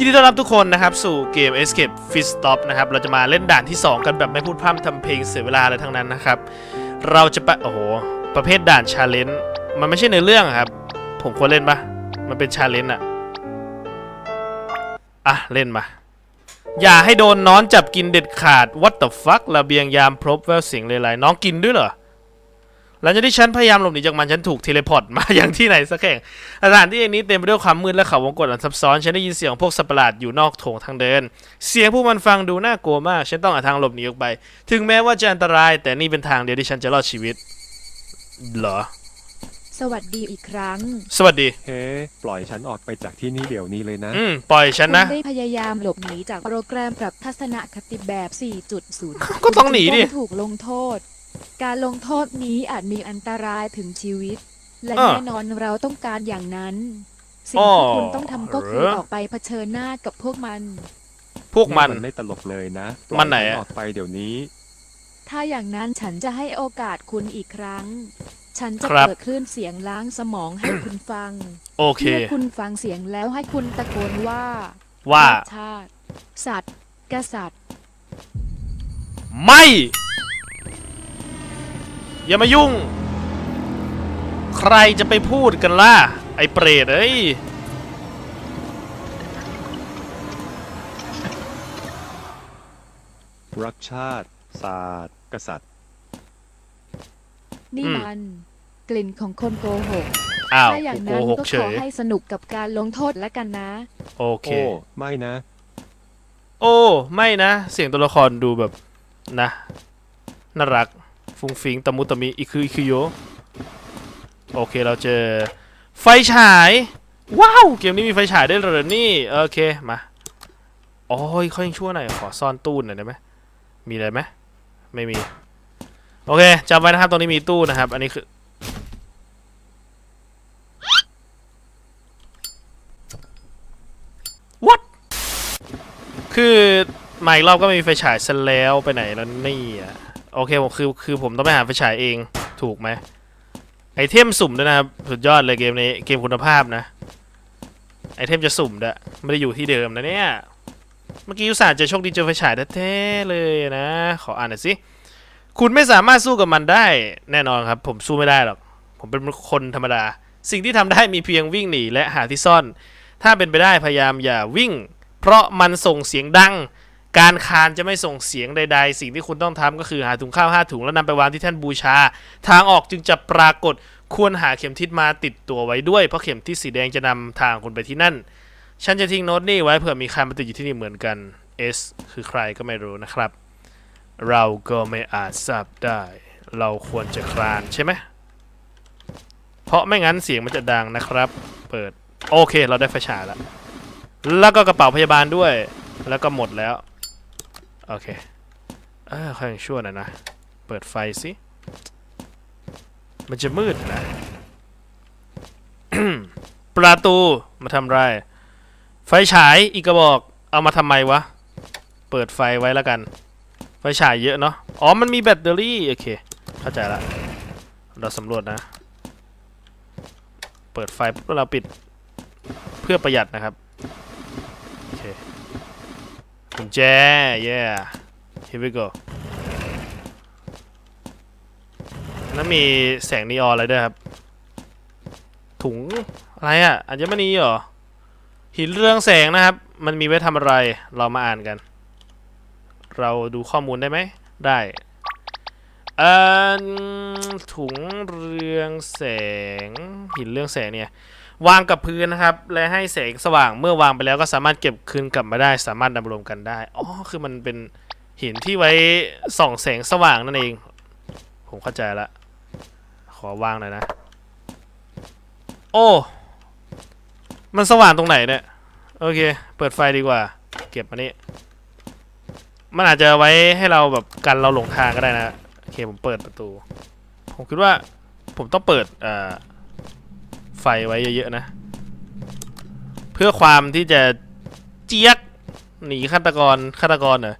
ยินดีต้อนรับทุกคนนะครับ สู่เกม Escape Fit Stop นะครับ เราจะมาเล่นด่านที่ 2 กันแบบไม่พูดพร่ำทำเพลงเสียเวลาอะไรทั้งนั้นนะครับ เราจะไปโอ้โห ประเภทด่านชาเลนจ์มันไม่ใช่ในเรื่องครับ ผมควรเล่นปะมันเป็นชาเลนจ์อะอะ เล่นมา อย่าให้โดนน้อนจับกินเด็ดขาด What the fuck ระเบียงยามพรบแววเสียงเลไลน้องกินด้วยเหรอ หลังจากที่ฉันพยายามหลบหนีจากมันฉันถูกเทเลพอร์ตมาอย่างที่ไหนสักแห่งสถานที่แห่งนี้เต็มไปด้วยความมืดและเขาวงกตอันซับซ้อนฉันได้ยินเสียงพวกสัตว์ประหลาดอยู่นอกโถงทางเดิน เสียงพวกมันฟังดูน่ากลัวมากฉันต้องหาทางหลบหนีออกไป ถึงแม้ว่าจะอันตราย แต่นี่เป็นทางเดียวที่ฉันจะรอดชีวิตเหรอ สวัสดีอีกครั้ง สวัสดี เฮ้ปล่อยฉันออกไปจากที่นี่เดี๋ยวนี้เลยนะ อืมปล่อยฉันนะ คุณได้พยายามหลบหนีจากโปรแกรมปรับทัศนคติแบบ 4.0ก็ต้องหนีดิ คุณจะถูกลงโทษ การลงโทษนี้อาจมีอันตรายถึงชีวิต และอ่าแน่นอนเราต้องการอย่างนั้น สิ่อ๋งอที่คุณต้องทำก็คือเหรอออกไปเผชิญหน้ากับพวกมัน พวกมัน ไม่ตลกเลยนะปล่อยมันไหนฉัอะ ออกไปเดี๋ยวนี้ ถ้าอย่างนั้นฉันจะให้โอกาสคุณอีกครั้ง ฉันจะครับ เปิดคลื่นเสียงล้างสมองให้คุณฟังโอเค เมื่อคุณฟังเสียงแล้วให้คุณตะโกนว่าว่า ชาติ สัตว์ กษัตริย์ ไม่ อย่ามายุ่ง ใครจะไปพูดกันล่ะ ไอ้เปรตเอ้ยรักชาติ ศาสตร์ กษัตริย์ นี่อืมมัน กลิ่นของคนโกหก อ้าวถ้าอย่างกูโกนั้นหกก็เฉขอย ให้สนุกกับการลงโทษแล้วกันนะ โอเค โอ้ ไม่นะ โอ้ ไม่นะ เสียงตัวละครดูแบบนะ น่ารัก ฟุ้งฟิงตะมุตะมิอีคืออีคือโยโอเคเราเจอไฟฉาย ว้าว เกมนี้มีไฟฉายได้เหรอนี่ โอเค มาโอ้ยเขายังชั่วหน่อย ขอซ่อนตู้หน่อยได้ไหมมีอะไรไหมไม่มี โอเคจำไว้นะครับตรงนี้มีตู้นะครับ อันนี้คือ what คือมาอีกรอบก็ไม่มีไฟฉายซะแล้วไปไหนแล้วนี่อะ โอเคผมคือคือผมต้องไปหาไฟฉายเองถูกไหมไอเทมสุ่มด้วยนะครับสุดยอดเลยเกมนี้เกมคุณภาพนะ ไอเทมจะสุ่มด้วยไม่ได้อยู่ที่เดิมนะเนี่ย เมื่อกี้อุตส่าห์จะโชคดีเจอไฟฉายแท้ๆเลยนะ ขออ่านหน่อยสิ คุณไม่สามารถสู้กับมันได้แน่นอนครับ ผมสู้ไม่ได้หรอก ผมเป็นคนธรรมดา สิ่งที่ทำได้มีเพียงวิ่งหนีและหาที่ซ่อน ถ้าเป็นไปได้พยายามอย่าวิ่ง เพราะมันส่งเสียงดัง การคานจะไม่ส่งเสียงใดๆ สิ่งที่คุณต้องทำก็คือหาถุงข้าวห้าถุงแล้วนำไปวางที่แท่นบูชา ทางออกจึงจะปรากฏควรหาเข็มทิศมาติดตัวไว้ด้วย เพราะเข็มทิศสีแดงจะนำทางคุณไปที่นั่น ฉันจะทิ้งโน้ตนี่ไว้เผื่อมีใครมาติดอยู่ที่นี่เหมือนกัน S คือใครก็ไม่รู้นะครับ เราก็ไม่อาจทราบได้ เราควรจะคลานใช่ไหมเพราะไม่งั้นเสียงมันจะดังนะครับ เปิด โอเค เราได้ไฟฉายแล้ว แล้วก็กระเป๋าพยาบาลด้วย แล้วก็หมดแล้ว โอเคเออค่อยยังชั่วหน่อยนะ เปิดไฟสิ มันจะมืดนะ ประตูมาทำไร ไฟฉายอีกกระบอก เอามาทำไมวะ เปิดไฟไว้แล้วกัน ไฟฉายเยอะเนาะ อ๋อ มันมีแบตเตอรี่ โอเค เข้าใจละ เราสำรวจนะ เปิดไฟเราปิด เพื่อประหยัดนะครับ กุญแจ yeah here we go แล้วมีแสงนีออนอะไรด้วยครับ ถุงอะไรอะ่ะอัญมณีเหรอ หินเรืองแสงนะครับ มันมีไว้ทำอะไร เรามาอ่านกัน เราดูข้อมูลได้ไหม ได้เอ่อถุงเรืองแสง หินเรืองแสงเนี่ย วางกับพื้นนะครับ และให้แสงสว่างเมื่อวางไปแล้วก็สามารถเก็บคืนกลับมาได้ สามารถนำรวมกันได้อ๋อคือมันเป็นหินที่ไว้ส่องแสงสว่างนั่นเอง ผมเข้าใจละขอวางหน่อยนะ โอ้ มันสว่างตรงไหนเนี่ย โอเค เปิดไฟดีกว่า เก็บมานี่มันอาจจะไว้ให้เราแบบกันเราหลงทางก็ได้นะ โอเค ผมเปิดประตู ผมคิดว่าผมต้องเปิดอ่า ไฟไว้เยอะๆนะ เพื่อความที่จะเจี๊ยกหนีฆาตกรฆาตกรเหรอ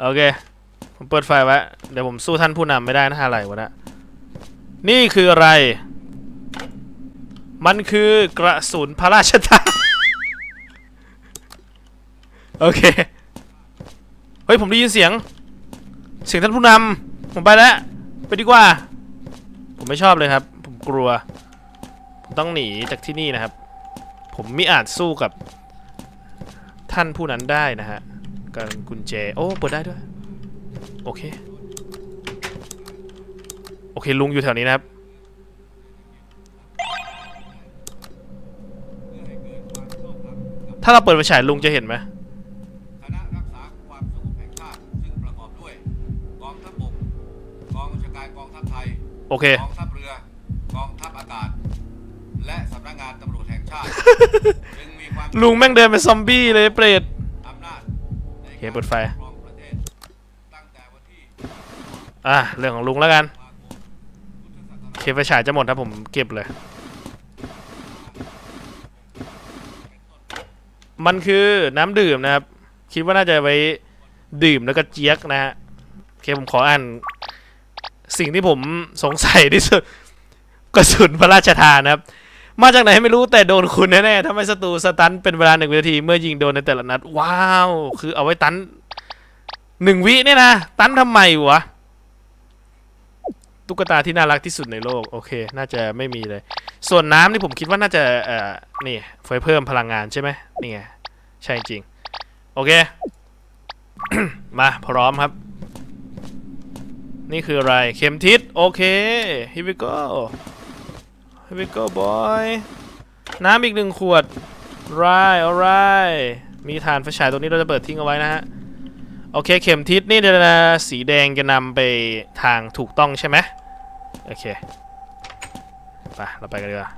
โอเค ผมเปิดไฟไว้ เดี๋ยวผมสู้ท่านผู้นำไม่ได้นะอะไรวะนะนี่คืออะไร มันคือกระสุนพระราชทานโอเค เฮ้ย ผมได้ยินเสียง เสียงท่านผู้นำผมไปแล้ว ไปดีกว่า ผมไม่ชอบเลยครับ กลัว ผมต้องหนีจากที่นี่นะครับ ผมไม่อาจสู้กับ ท่านผู้นั้นได้นะฮะการกุญแจ โอ้เปิดได้ด้วย โอเค โอเคลุงอยู่แถวนี้นะครับถ้าเราเปิดไฟฉายลุงจะเห็นไหมคณะรักษาความสงบแห่งชาติซึ่งประกอบด้วยกองทัพบกกองบัญชาการกองทัพไทยโอเคกองทัพ ลุงแม่งเดินเป็นซอมบี้เลยเปรตอำนาจในโอเคเปิดไฟ อะเรื่องของลุงแล้วกันตุลาคมพุทธศักราชเคไฟฉายจะหมดถ้าผมเก็บเลย มันคือน้ำดื่มนะครับ คิดว่าน่าจะไว้ดื่มแล้วก็เจี๊ยกนะฮะโอเคผมขออ่านสิ่งที่ผมสงสัยที่สุดกระสุนพระราชทานนะครับ มาจากไหนไม่รู้แต่โดนคุณแน่ๆทำให้ศัตรูสตันเป็นเวลาหนึ่งวินาทีเมื่อยิงโดนในแต่ละนัด ว้าว คือเอาไว้ตันหนึ่งวิเนี่ยนะ ตันทำไมวะ ตุ๊กตาที่น่ารักที่สุดในโลก โอเค น่าจะไม่มีเลย ส่วนน้ำนี่ผมคิดว่าน่าจะเอ่อนี่ไฟเพิ่มพลังงานใช่ไหมนี่ไงใช่จริง โอเค มาพร้อมครับ นี่คืออะไร เข็มทิศโอเค here we go here we go boy น้ำอีกหนึ่งขวด right alright มีฐานไฟฉายตรงนี้เราจะเปิดทิ้งเอาไว้นะฮะ โอเคเข็มทิศนี่เดี๋ยวนะสีแดงจะนำไปทางถูกต้องใช่ไหมโอเค ไป เราไปกันดีกว่า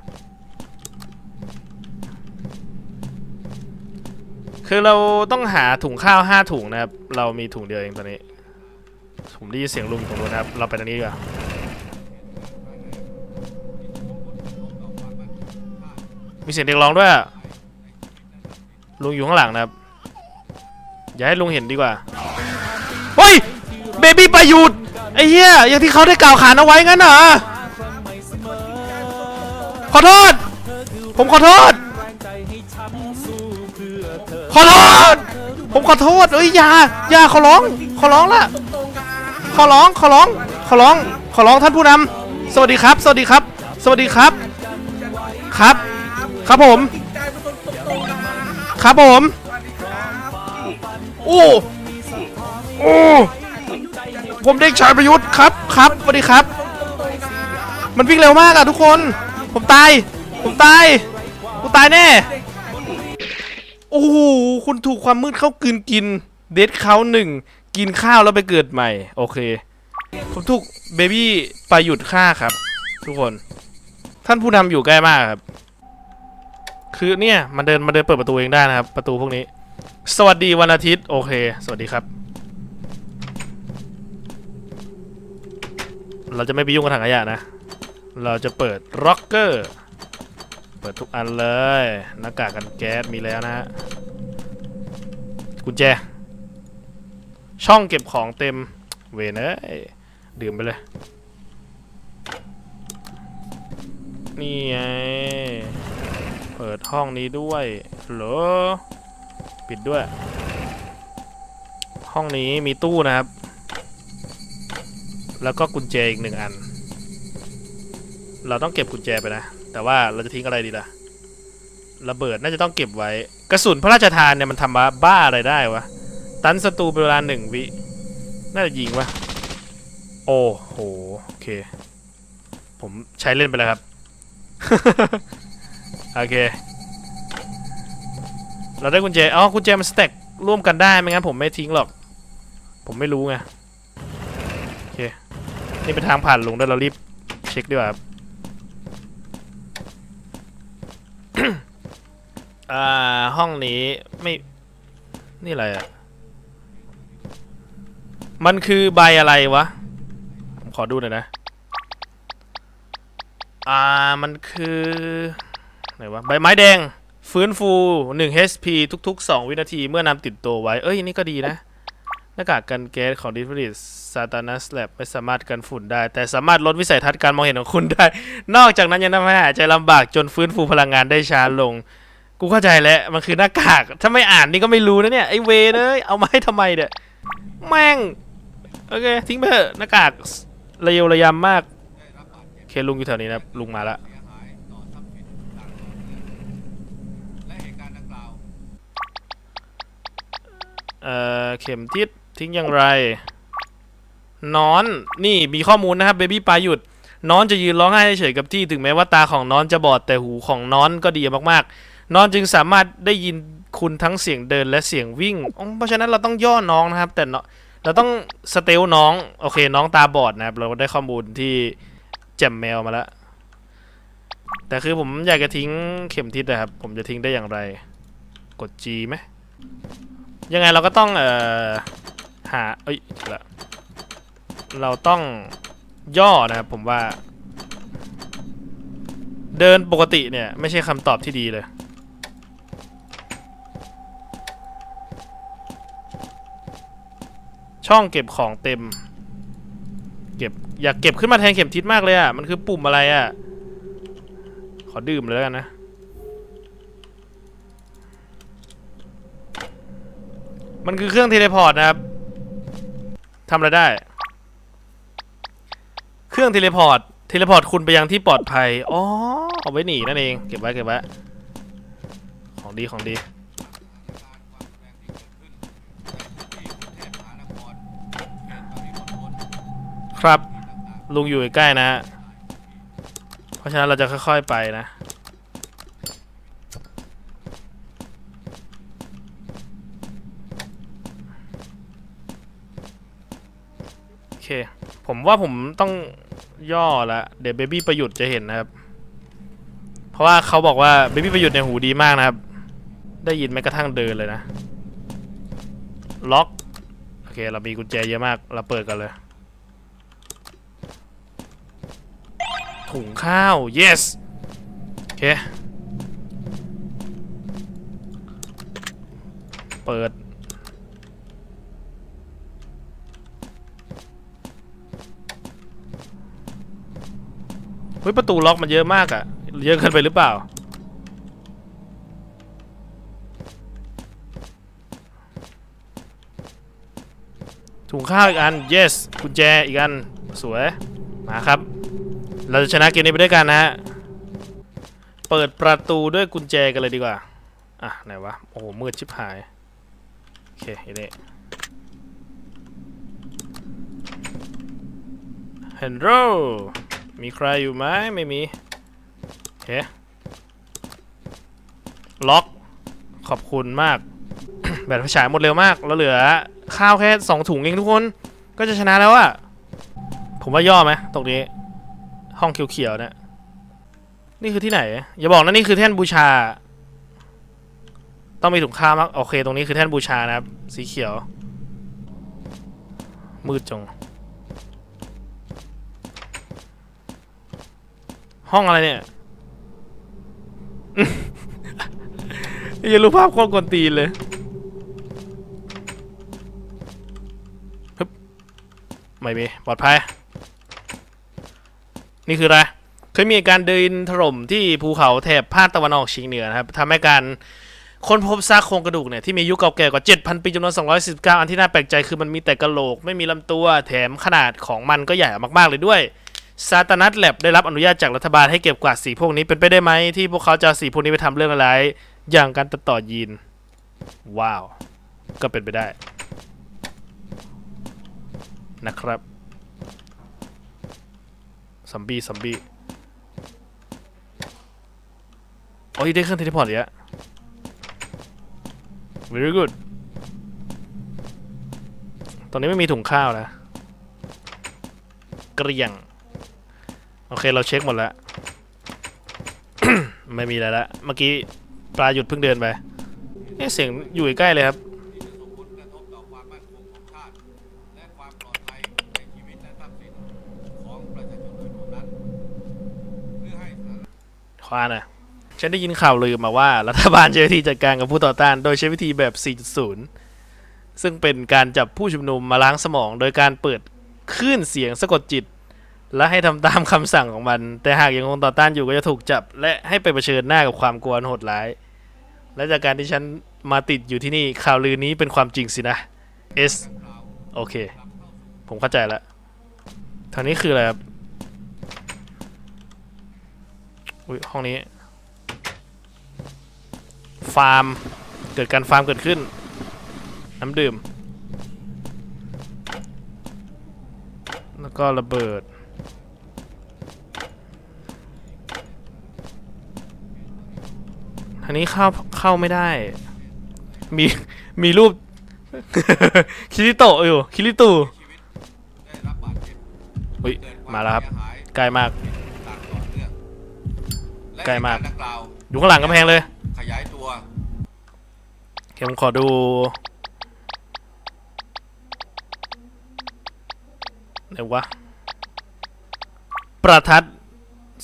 คือเราต้องหาถุงข้าวห้าถุงนะครับ เรามีถุงเดียวเองตอนนี้ ผมได้ยินเสียงลุงอยู่ตรงนู้นนะครับ เราไปทางนี้ดีกว่า มีเสียงเด็กร้องด้วยลุงอยู่ข้างหลังนะครับ อย่าให้ลุงเห็นดีกว่าเฮ้ยเบบี้ประยุทธ์ไอ้เหี้ยอย่างที่เขาได้กล่าวขานเอาไว้งั้นเหรอขอโทษ ผมขอโทษ ขอโทษ ผมขอโทษเอ้ยอย่าอย่าขอร้อง ขอร้องละขอร้องขอร้องขอร้องขอร้องท่านผู้นำสวัสดีครับ สวัสดีครับ สวัสดีครับครับ ครับผมครับผมโอ้โอ้ผมเด็กชายประยุทธ์ครับครับสวัสดีครับมันวิ่งเร็วมากอะทุกคน ผมตาย ผมตายกูตายแน่ โอ้โห คุณถูกความมืดเข้ากลืนกิน เดทเขาหนึ่ง กินข้าวแล้วไปเกิดใหม่ โอเค ผมถูกเบบี้ไปหยุดฆ่าครับ ทุกคน ท่านผู้นำอยู่ใกล้มากครับ คือเนี่ยมันเดินมาเดินเปิดประตูเองได้นะครับ ประตูพวกนี้ สวัสดีวันอาทิตย์โอเค สวัสดีครับ เราจะไม่ไปยุ่งกับถังขยะนะ เราจะเปิดร็อกเกอร์เปิดทุกอันเลยหน้ากากกันแก๊สมีแล้วนะฮะกุญแจ ช่องเก็บของเต็มเวนเอ้ยดื่มไปเลยนี่ไง เปิดห้องนี้ด้วยเหรอปิดด้วย ห้องนี้มีตู้นะครับ แล้วก็กุญแจอีกหนึ่งอัน เราต้องเก็บกุญแจไปนะ แต่ว่าเราจะทิ้งอะไรดีล่ะระเบิดน่าจะต้องเก็บไว้ กระสุนพระราชทานเนี่ยมันทำบ้าบ้าอะไรได้วะ ตันศัตรูเป็นเวลาหนึ่งวิ น่าจะยิงวะ โอ้โห โอเค ผมใช้เล่นไปแล้วครับ โอเค เราได้กุญแจ อ๋อ กุญแจมันสแต็กร่วมกันได้ ไม่งั้นผมไม่ทิ้งหรอก ผมไม่รู้ไง โอเค นี่เป็นทางผ่านลุงด้วยเรารีบเช็คดีกว่าครับอ่า ห้องนี้ไม่ นี่อะไรอะมันคือใบอะไรวะ ผมขอดูหน่อยนะ อ่า มันคือ ไหนวะใบไม้แดง ฟื้นฟู 1 HP ทุก ๆ 2 วินาที เมื่อนำติดตัวไว้ เอ้ย นี่ก็ดีนะ หน้ากากกันแก๊สของดิฟริสซาตานัสแลบไม่สามารถกันฝุ่นได้ แต่สามารถลดวิสัยทัศน์การมองเห็นของคุณได้ นอกจากนั้นยังทำให้หายใจลำบากจนฟื้นฟูพลังงานได้ช้าลง กูเข้าใจแล้ว มันคือหน้ากาก ถ้าไม่อ่านนี่ก็ไม่รู้นะเนี่ย ไอเวเนยเอามาให้ทำไมเนี่ยแม่ง โอเค ทิ้งไปเถอะหน้ากากระเยวระยำมากได้รับบาดเคลุงอยู่แถวนี้นะรับลุงมาและ เสียหายต่อทรัพย์สินต่างๆและเหตุการณ์ดังกล่าว เอ่อเข็มทิศทิ้งอย่างไร นอนนี่มีข้อมูลนะครับเบบี้ปลาหยุดนอนจะยืนร้องไห้เฉยๆกับที่ถึงแม้ว่าตาของนอนจะบอดแต่หูของนอนก็ดีมากๆ นอนจึงสามารถได้ยินคุณทั้งเสียงเดินและเสียงวิ่ง เพราะฉะนั้นเราต้องย่อน้องนะครับ แต่เนาะเราต้องสเตลน้องโอเคน้องตาบอดนะครับเราได้ข้อมูลที่แจ่มแมวมาแล้วแต่คือผมอยากจะทิ้งเข็มทิศนะครับ ผมจะทิ้งได้อย่างไร กด G ไหม ยังไงเราก็ต้องเอ่อหาเอ้ยเจอละเราต้องย่อนะครับผมว่า เดินปกติเนี่ย ไม่ใช่คำตอบที่ดีเลย ช่องเก็บของเต็ม เก็บอยากเก็บขึ้นมาแทนเข็มทิศมากเลยอะ มันคือปุ่มอะไรอะ ขอดื่มเลยแล้วกันนะ มันคือเครื่องเทเลพอร์ตนะครับทำอะไรได้ เครื่องเทเลพอร์ต เทเลพอร์ตคุณไปยังที่ปลอดภัย อ๋อ เอาไว้หนีนั่นเอง เก็บไว้เก็บไว้ ของดีของดี ครับ ลุงอยู่ใกล้นะ เพราะฉะนั้นเราจะค่อยๆไปนะ โอเค ผมว่าผมต้องย่อละเดี๋ยวเบบี้ประยุทธ์จะเห็นนะครับ เพราะว่าเขาบอกว่าเบบี้ประยุทธ์เนี่ยหูดีมากนะครับ ได้ยินแม้กระทั่งเดินเลยนะ ล็อก โอเค เรามีกุญแจเยอะมาก เราเปิดกันเลย ถุงข้าว yes โอเค เฮ้ยประตูล็อกมันเยอะมากอะเยอะเกินไปหรือเปล่า ถุงข้าวอีกอัน yes กุญแจอีกอัน สวย มาครับ เราจะชนะเกมนี้ไปด้วยกันนะฮะ เปิดประตูด้วยกุญแจกันเลยดีกว่า อะ ไหนวะ โอ้โห มืดชิบหาย โอเคอันนี้เฮนโร มีใครอยู่ไหมไม่มีโอเคล็อกขอบคุณมาก แบตไฟฉายหมดเร็วมากแล้วเหลือ ข้าวแค่สองถุงเองทุกคนก็จะชนะแล้วอะผมว่าย่อไหมตรงนี้ ห้องเขียวๆเนี่ยนี่คือที่ไหน อย่าบอกนะนี่คือแท่นบูชา ต้องมีถุงข้าวมั้งโอเค ตรงนี้คือแท่นบูชานะครับ สีเขียว มืดจง ห้องอะไรเนี่ยอย่ารู้ภาพคตรกวนตีนเลยฮึบไม่มีปลอดภัย นี่คืออะไร เคยมีการเดินถล่มที่ภูเขาแถบภาคตะวันออกเฉียงเหนือนะครับทำให้การค้นพบซากโครงกระดูกเนี่ยที่มีอายุเก่าแก่กว่า 7,000 ปีจำนวน219อันที่น่าแปลกใจคือมันมีแต่กระโหลก ไม่มีลำตัว แถมขนาดของมันก็ใหญ่มากๆเลยด้วย ซาตานัสแลบได้รับอนุญาตจากรัฐบาลให้เก็บกวาดสีพวกนี้เป็นไปได้ไหมที่พวกเขาจะสีพวกนี้ไปทำเรื่องอะไร อย่างการตัดต่อยีน ว้าว ก็เป็นไปได้ นะครับซัมบี้ซัมบี้โอ้ยได้เครื่องเทเลพอร์ตอีกแล้ว very good ตรงนี้ไม่มีถุงข้าวนะ เกรียง โอเคเราเช็คหมดแล้ว ไม่มีอะไรละ เมื่อกี้ปลาหยุดเพิ่งเดินไปเอ๊ะเสียงอยู่ใกล้เลยครับควานคงของชาติและความปลอดภัยในชีวิตและทรัพย์สินของประชาชนโดยรวมนั้นเพื่อให้สถานควานะฉันได้ยินข่าวลือมาว่า รัฐบาลใช้วิธีจัดการกับผู้ต่อต้าน โดยใช้วิธีแบบ 4.0 ซึ่งเป็นการจับผู้ชุมนุมมาล้างสมอง โดยการเปิดคลื่นเสียงสะกดจิต และให้ทำตามคำสั่งของมัน แต่หากยังคงต่อต้านอยู่ก็จะถูกจับ และให้ไปเผชิญหน้ากับความกลัวโหดร้าย และจากการที่ฉันมาติดอยู่ที่นี่ข่าวลือนี้เป็นความจริงสินะ S โอเค ผมเข้าใจแล้วทางนี้คืออะไรครับอุ้ยห้องนี้ ฟาร์ม เกิดการฟาร์มเกิดขึ้น น้ำดื่ม แล้วก็ระเบิด อันนี้เข้าเข้าไม่ได้ มีมีรูป คิริโตะอยู่ คิริตูได้รับบาดเจ็บอุ้ยเกิดควมาแล้วครับเสียหายใกล้มากต่างต่อเนื่องและใกล้มากเหตุรณ์ดังกล่าวอยู่ข้างหลังกำแพงเลย ขยายตัวโอเคผมขอดู ไหนวะ ประทัด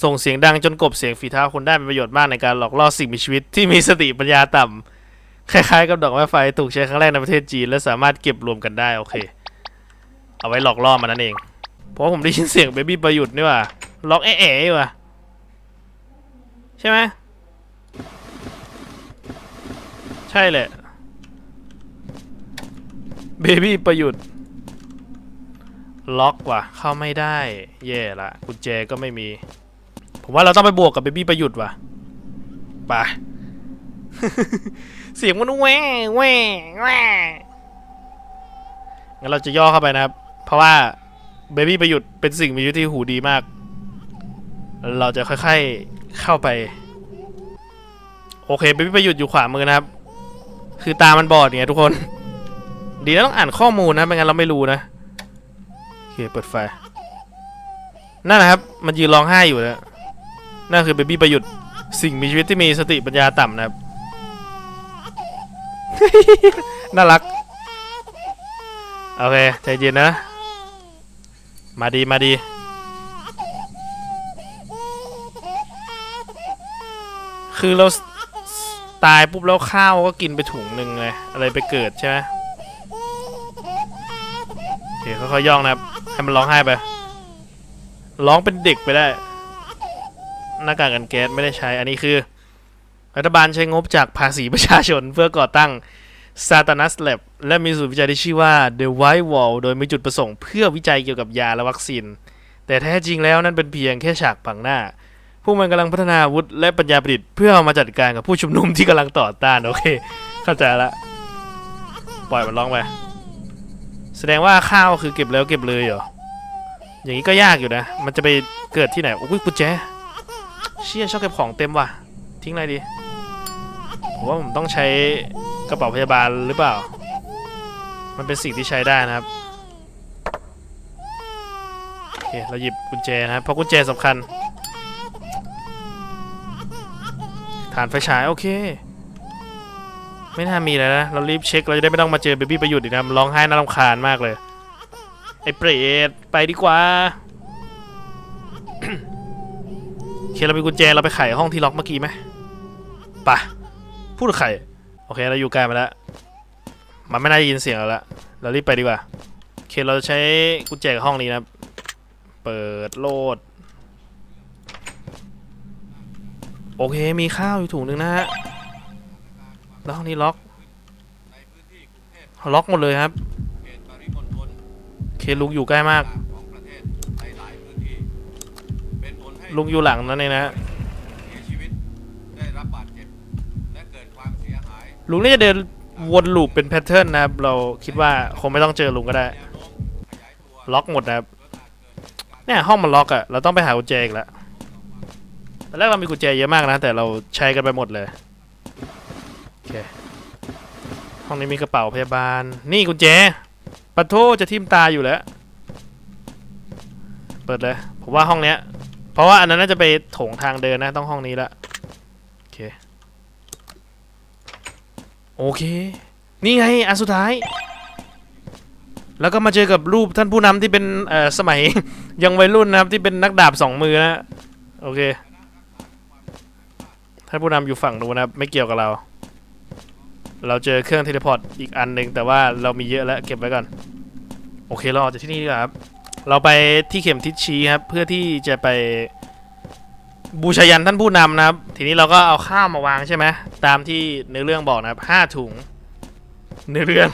ส่งเสียงดังจนกบเสียงฝีเท้าคนได้เป็นประโยชน์มากในการหลอกล่อสิ่งมีชีวิตที่มีสติปัญญาต่ำคล้ายๆ กับดอกไม้ไฟถูกใช้ครั้งแรกในประเทศจีน และสามารถเก็บรวมกันได้โอเค เอาไว้หลอกล่อมันนั่นเอง เพราะผมได้ยินเสียงเบบี้ประยุทธ์นี่ว่าล็อกเอ๋ๆอยู่ว่ะใช่ไหมใช่แหละเบบี้ประยุทธ์ล็อกว่ะเข้าไม่ได้แย่ละกุญแจก็ไม่มี ผมว่าเราต้องไปบวกกับเบบี้ประยุทธ์ว่ะไป เสียงมันแหว่แหว่แหว่งั้นเราจะย่อเข้าไปนะครับ เพราะว่าเบบี้ประยุทธ์เป็นสิ่งมีชีวิตที่หูดีมาก เราจะค่อยๆเข้าไป โอเคเบบี้ประยุทธ์อยู่ขวามือนะครับ คือตามันบอดไงทุกคน ดีนะต้องอ่านข้อมูลนะไม่งั้นเราไม่รู้นะโอเคเปิดไฟนั่นนะครับ มันยืนร้องไห้อยู่นะ นั่นคือเบบี้ประยุทธ์สิ่งมีชีวิตที่มีสติปัญญาต่ำนะครับ น่ารัก โอเค ใจเย็นนะ มาดีมาดีคือเราตายปุ๊บแล้วข้าวก็กินไปถุงหนึ่งเลย อะไรไปเกิดใช่ไหมโอเคค่อยๆย่องนะครับ ให้มันร้องไห้ไป ร้องเป็นเด็กไปได้ หน้ากากกันแก๊สไม่ได้ใช้ อันนี้คือ รัฐบาลใช้งบจากภาษีประชาชนเพื่อก่อตั้ง s a t a n a s Lab และมีศูนย์วิจัยที่ชื่อว่า The White Wall โดยมีจุดประสงค์เพื่อวิจัยเกี่ยวกับยาและวัคซีน แต่แท้จริงแล้วนั่นเป็นเพียงแค่ฉากผังหน้า พวกมันกำลังพัฒนาอาวุธและปัญญาประดิษฐ์เพื่อเอามาจัดการกับผู้ชุมนุมที่กำลังต่อต้านโอเค เข้าใจละ ปล่อยมันร้องไป แสดงว่าข้าวคือเก็บแล้วเก็บเลยเหรอ อย่างนี้ก็ยากอยู่นะ มันจะไปเกิดที่ไหน โอ้ยกุญแจ เชี่ยชอบเก็บของเต็มว่ะ ทิ้งอะไรดีผมว่าผมต้องใช้กระเป๋าพยาบาลหรือเปล่า มันเป็นสิ่งที่ใช้ได้นะครับ โอเค เราหยิบกุญแจนะครับ เพราะกุญแจสำคัญ ฐานไฟฉายโอเค ไม่น่ามีเลยนะ เรารีบเช็ค เราจะได้ไม่ต้องมาเจอเบบี้ประยุทธ์อีกนะมันร้องไห้น่ารำคาญมากเลย ไอ้เปรตไปดีกว่า เคเรามีกุญแจเราไปไขห้องที่ล็อกเมื่อกี้ไหมปะพูดกับใครโอเคเราอยู่ไกลมาแล้วมันไม่น่าจะยินเสียงเราละเรารีบไปดีกว่าโอเคเราจะใช้กุญแจห้องนี้นะเปิดโลดโอเคมีข้าวอยู่ถุงหนึ่งนะฮะแล้วห้องนี้ล็อกล็อกหมดเลยครับเขตปริมณฑลโอเคลุงอยู่ใกล้มาก ของประเทศในหลายพื้นที่ เป็นผ ลให้ลุงอยู่หลังนั่นเองนะฮะเสียชีวิตได้รับบาดเจ็บและเกิดความเสียหายลุงน่าจะเดินวนลูปเป็นแพทเทิร์นนะครับ เราคิดว่าคงไม่ต้องเจอลุงก็ได้ แนวโน้มขยายตัวล็อกหมดนะครับจนอาจเกิดการเนี่ยห้องมันล็อกอะเราต้องไปหากุญแจอีกแล้วตอนแรกเรามีกุญแจเยอะมากนะ แต่เราใช้กันไปหมดเลยโอเคห้องนี้มีกระเป๋าพยาบาล นี่กุญแจปัทโทจะทิ่มตาอยู่แล้ว เปิดเลย ผมว่าห้องเนี้ยเพ ราะว่าอันนั้นน่าจะไปโถงทางเดินนะต้องห้องนี้ละโอเคโอเค นี่ไงอันสุดท้าย แล้วก็มาเจอกับรูปท่านผู้นำที่เป็นเอ่อสมัย ยังวัยรุ่นนะครับที่เป็นนักดาบสองมือนะโอเคท่านผู้นำอยู่ฝั่งนู้นนะครับไม่เกี่ยวกับเรา เราเจอเครื่องเทเลพอร์ตอีกอันหนึ่งแต่ว่าเรามีเยอะแล้วเก็บไว้ก่อน โอเคเราออกจากที่นี่ดีกว่าครับ เราไปที่เข็มทิศชี้ครับ เพื่อที่จะไปบูชายันท่านผู้นำนะครับ ทีนี้เราก็เอาข้าวมาวางใช่ไหมตามที่เนื้อเรื่องบอกนะครับห้าถุงเนื้อเรื่อง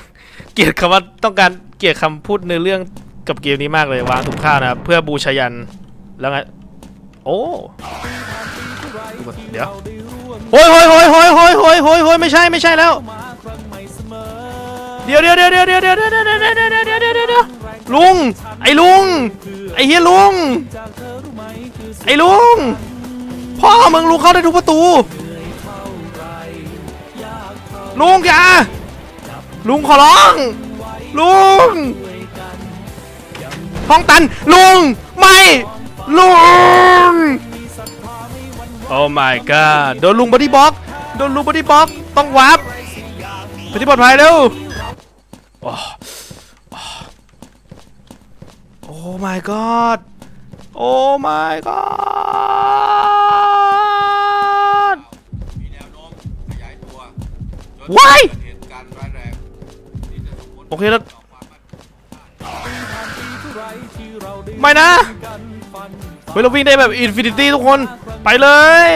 เกลียดคำว่าต้องการเกลียดคำพูดเนื้อเรื่องกับเกมนี้มากเลยวางถุงข้าวนะครับเพื่อบูชายันแล้วไงโอ้เดี๋ยวโอ้ยโอ้ยโอ้ยโอ้ยโอ้ยโอ้ยโอ้ยไม่ใช่ไม่ใช่แล้ว เดี๋ยวเดี๋ยวเดี๋ยวเดี๋ยวเดี๋ยวเดี๋ยวเดี๋ยวเดี๋ยวเดี๋ยวเดี๋ยวเดี๋ยวเดี๋ยวเดี๋ยวลุง ไอ้ลุง ไอ้เฮียลุง ไอ้ลุง พ่อมึงลุงเข้าได้ทุกประตู ลุงอย่าลุงขอร้อง ลุง ห้องตัน ลุง ไม่ ลุง โอ้ my god โดนลุงบอดี้บล็อก โดนลุงบอดี้บล็อก ต้องวาร์ปไปที่ปลอดภัยเร็ว โอ้โอ้ my god โอ้ my god มีแนวโน้มขยายตัวจน Why? เกิดเหตุการณ์ร้ายแรงที่จะส่งผลโอเคแล้ว ต่อความมั่นคงของชาติไม่นะ เฮ้ยเราวิ่งได้แบบอินฟินิตี้ทุกคน ไปเลย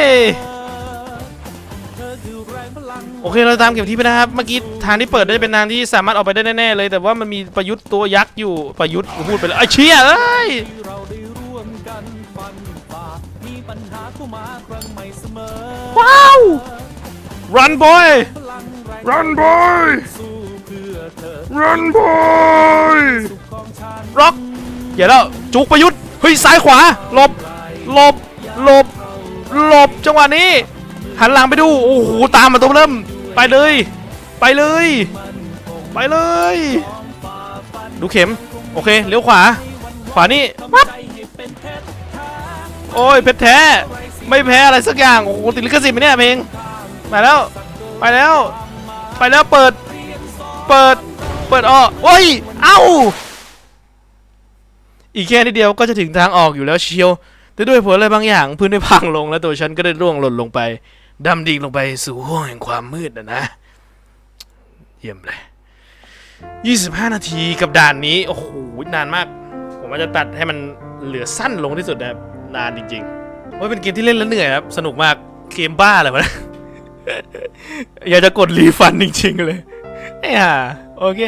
โอเคเราตามเก็บที่ไปนะครับ เมื่อกี้ทางที่เปิดได้เป็นทางที่สามารถออกไปได้แน่ๆเลย แต่ว่ามันมีประยุทธ์ตัวยักษ์อยู่ประยุทธ์พูดไปเลยไอ้เชี่ยเอ้ยว้าว run boy run boy run boy ร็อกอย่าแล้วจุกประยุทธ์เฮ้ยซ้ายขวาหลบหลบหลบหลบจังหวะนี้ หันหลังไปดู โอ้โห ตามมาตัวเริ่ม ไปเลย ไปเลย ไปเลย ดูเข็ม โอเค เลี้ยวขวา ขวานี่ปั๊บโอ้ย เพชรแท้ ไม่แพ้อะไรสักอย่าง โอ้โห ติดลิขสิทธิ์ไหมเนี่ยเพลงไปแล้ว ไปแล้ว ไปแล้ว เปิด เปิด เปิดออกโอ้ย เอ้า อีกแค่นิดเดียวก็จะถึงทางออกอยู่แล้วเชียวแต่ด้วยผลอะไรบางอย่างพื้นได้พังลงแล้วตัวฉันก็ได้ร่วงหล่นลงไป ดำดิ่งลงไปสู่ห้วงแห่งความมืดนะนะ เยี่ยมเลย 25 นาทีกับด่านนี้ โอ้โห นานมาก ผมว่าจะตัดให้มันเหลือสั้นลงที่สุดนะครับนานจริงๆว่าเป็นเกมที่เล่นแล้วเหนื่อยครับ สนุกมาก เกมบ้าเลยวะอยากจะกดรีฟันจริงๆเลยไอ้ห่าโอเค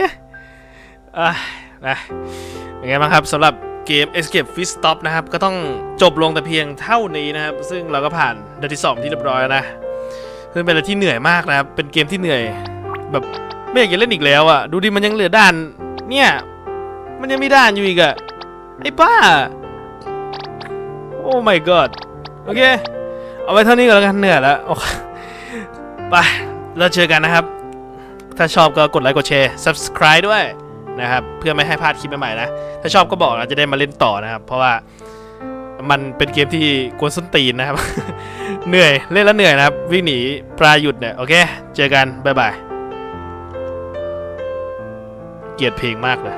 อะนะเป็นไงบ้างครับสำหรับเกม Escape f i s t Stop นะครับ ก็ต้องจบลงแต่เพียงเท่านี้นะครับ ซึ่งเราก็ผ่านด่านที่2ที่เรียบร้อยนะ ซึ่งเป็นอะไรที่เหนื่อยมากนะครับ เป็นเกมที่เหนื่อย แบบไม่อยากจะเล่นอีกแล้วอะ่ะ ดูดิมันยังเหลือด่าน เนี่ย มันยังมีด่านอยู่อีกอะ่ะ ไอ้ป้า โอ้ my god โอเค เอาไว้เท่านี้ก่อนแล้วกันเหนื่อยแล้วโอเคไปเราเจอกันนะครับ ถ้าชอบก็กดไลค์กดแชร์ subscribe ด้วยนะครับ เพื่อไม่ให้พลาดคลิปใหม่ๆนะ ถ้าชอบก็บอกนะจะได้มาเล่นต่อนะครับ เพราะว่า มันเป็นเกมที่กวนส้นตีนนะครับ เหนื่อยเล่นแล้วเหนื่อยนะครับ วิ่งหนีปลาหยุดเนี่ย โอเค เจอกัน บ๊ายบาย เกลียดเพลงมากเลย